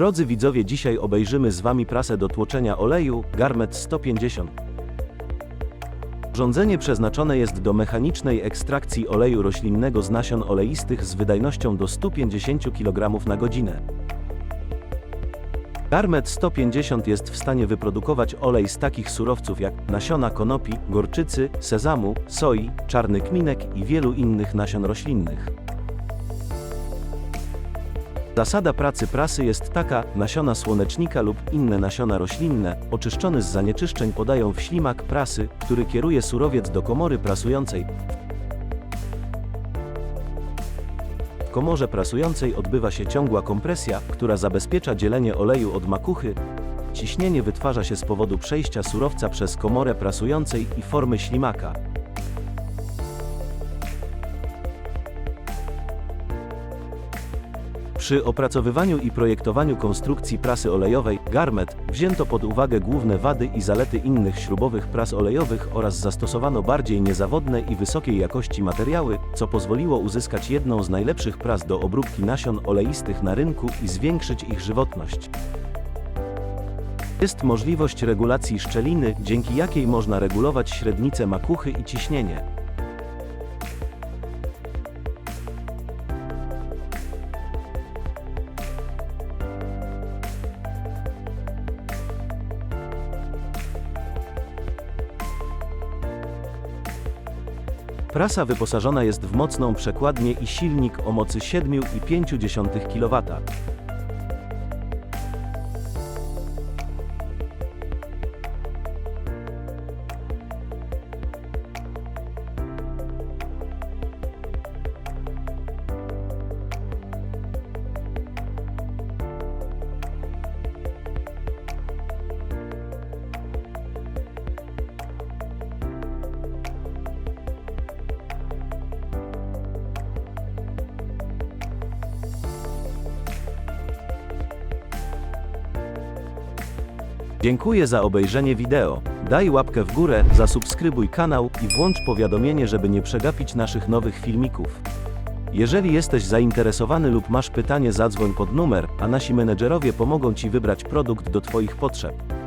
Drodzy widzowie, dzisiaj obejrzymy z Wami prasę do tłoczenia oleju Garmet 150. Urządzenie przeznaczone jest do mechanicznej ekstrakcji oleju roślinnego z nasion oleistych z wydajnością do 150 kg na godzinę. Garmet 150 jest w stanie wyprodukować olej z takich surowców jak nasiona konopi, gorczycy, sezamu, soi, czarny kminek i wielu innych nasion roślinnych. Zasada pracy prasy jest taka: nasiona słonecznika lub inne nasiona roślinne, oczyszczone z zanieczyszczeń podają w ślimak prasy, który kieruje surowiec do komory prasującej. W komorze prasującej odbywa się ciągła kompresja, która zabezpiecza dzielenie oleju od makuchy. Ciśnienie wytwarza się z powodu przejścia surowca przez komorę prasującej i formy ślimaka. Przy opracowywaniu i projektowaniu konstrukcji prasy olejowej Garmet wzięto pod uwagę główne wady i zalety innych śrubowych pras olejowych oraz zastosowano bardziej niezawodne i wysokiej jakości materiały, co pozwoliło uzyskać jedną z najlepszych pras do obróbki nasion oleistych na rynku i zwiększyć ich żywotność. Jest możliwość regulacji szczeliny, dzięki jakiej można regulować średnicę makuchy i ciśnienie. Prasa wyposażona jest w mocną przekładnię i silnik o mocy 7,5 kW. Dziękuję za obejrzenie wideo. Daj łapkę w górę, zasubskrybuj kanał i włącz powiadomienie, żeby nie przegapić naszych nowych filmików. Jeżeli jesteś zainteresowany lub masz pytanie, zadzwoń pod numer, a nasi menedżerowie pomogą Ci wybrać produkt do Twoich potrzeb.